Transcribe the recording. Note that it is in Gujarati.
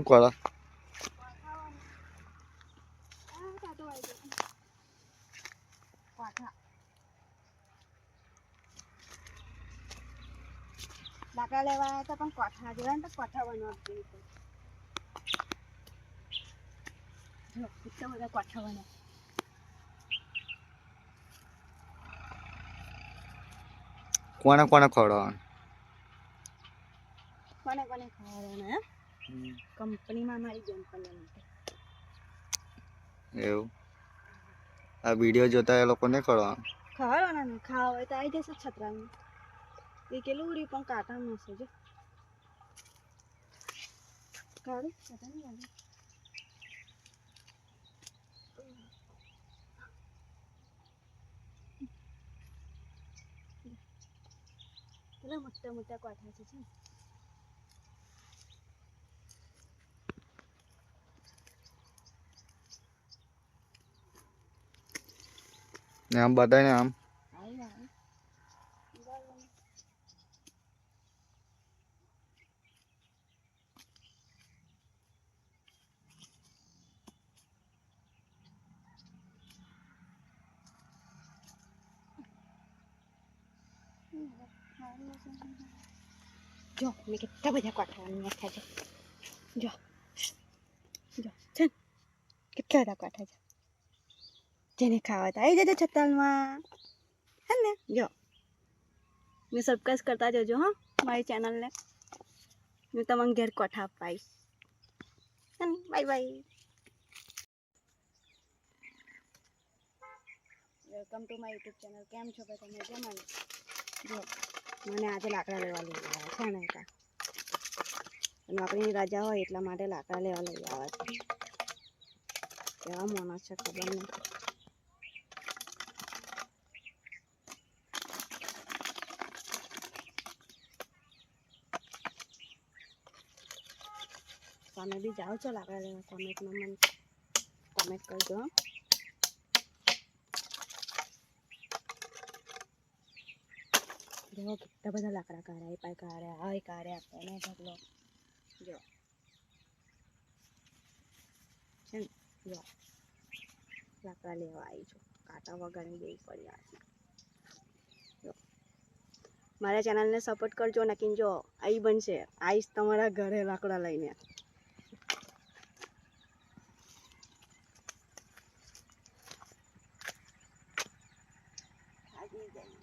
શું કરો લાકડા લેવા આવ્યા હતા પણ કોઠા જોયા ને તો કોઠા બનવા જો કેટલા બધા કોઠા બન્યા કોને કોને ખવડાવવાનું કોને કોને એમ કંપનીમાં મારી બેનપણી એવું? આ વીડિયો જોતા એ લોકોને ખવડાવવાનું? ખાવાના ને ખાવા હોય તો આવી જશે છત્રામાં એ કેટલું ઉડી પણ કાંટા મળશે જો. કાઢું કાંટા નહીં કેટલા મોટા મોટા કોઠા છે છે ને. ને આમ બધાને આમ આવી આવે બરાબર. જો મેં કેટલા બધા કોઠાવાની નાખ્યા છે જો જો છે ને? કેટલા બધા કોઠા છે જેને ખાવા તો આવી જજો છત્તાલમાં હે ને જો ને સબસ્ક્રાઈબ કરતા જજો હા મારી ચેનલને હું તમને ઘેર કોઠા અપાઈશ હે ને bye bye welcome to my YouTube channel કેમ છો ભાઈ તમે કેમ મને જો મને આજે લાકડા લેવા લઈ આવ્યા છે ને કા નોકરીની રજા હોય એટલા માટે લાકડા લેવા લઈ આવ્યા છે કેવા માણસ છે ખબર નહીં તમે બી જાઓ છો લાકડા લેવા કોમેન્ટમાં મને કોમેન્ટ કરજો. જો, કેટલા બધા લાકડા કાઢ્યા, એ પાય કાઢ્યા, આ કાઢ્યા પેને ઢગલો. જો. છે ને? જો. લાકડા લેવા આવી છું. કાંટા વગરની બે પડી જો. મારા ચેનલને સપોર્ટ કરજો નકીન જો આવી બનશે. આવીશ તમારા ઘરે લાકડા લઈને. জানি